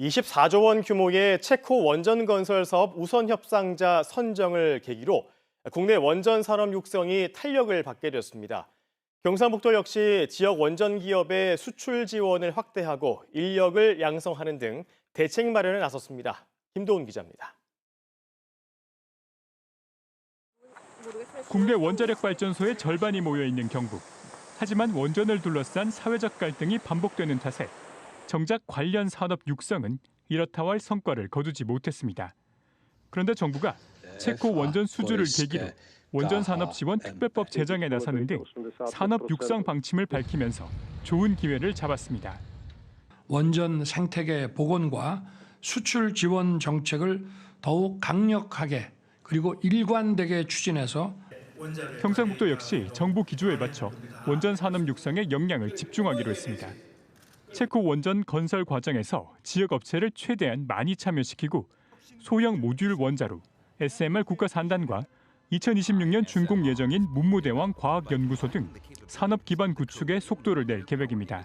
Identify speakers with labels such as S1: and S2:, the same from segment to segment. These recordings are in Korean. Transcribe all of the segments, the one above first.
S1: 24조 원 규모의 체코 원전 건설 사업 우선 협상자 선정을 계기로 국내 원전 산업 육성이 탄력을 받게 됐습니다. 경상북도 역시 지역 원전 기업의 수출 지원을 확대하고 인력을 양성하는 등 대책 마련에 나섰습니다. 김도훈 기자입니다.
S2: 국내 원자력 발전소의 절반이 모여 있는 경북. 하지만 원전을 둘러싼 사회적 갈등이 반복되는 탓에 정작 관련 산업 육성은 이렇다고 할 성과를 거두지 못했습니다. 그런데 정부가 체코 원전 수주를 계기로 원전 산업 지원 특별법 제정에 나서는 등 산업 육성 방침을 밝히면서 좋은 기회를 잡았습니다.
S3: 원전 생태계 복원과 수출 지원 정책을 더욱 강력하게 그리고 일관되게 추진해서
S2: 경상북도 역시 정부 기조에 맞춰 원전 산업 육성에 역량을 집중하기로 했습니다. 체코 원전 건설 과정에서 지역 업체를 최대한 많이 참여시키고 소형 모듈 원자로 SMR 국가 산단과 2026년 준공 예정인 문무대왕 과학연구소 등 산업 기반 구축에 속도를 낼 계획입니다.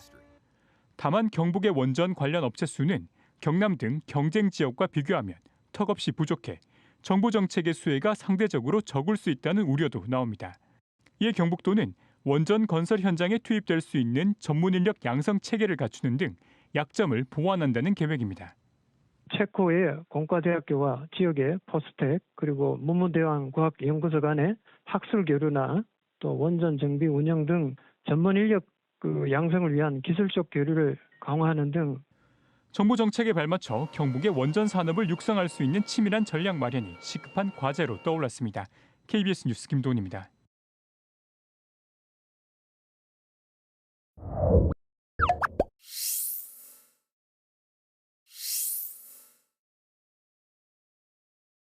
S2: 다만 경북의 원전 관련 업체 수는 경남 등 경쟁 지역과 비교하면 턱없이 부족해 정부 정책의 수혜가 상대적으로 적을 수 있다는 우려도 나옵니다. 이에 경북도는 원전 건설 현장에 투입될 수 있는 전문 인력 양성 체계를 갖추는 등 약점을 보완한다는 계획입니다.
S4: 체코의 공과대학교와 지역의 포스텍 그리고 문무대왕 과학연구소 간의 학술 교류나 또 원전 정비 운영 등 전문 인력 그 양성을 위한 기술적 교류를 강화하는 등
S2: 정부 정책에 발맞춰 경북의 원전 산업을 육성할 수 있는 치밀한 전략 마련이 시급한 과제로 떠올랐습니다. KBS 뉴스 김도훈입니다.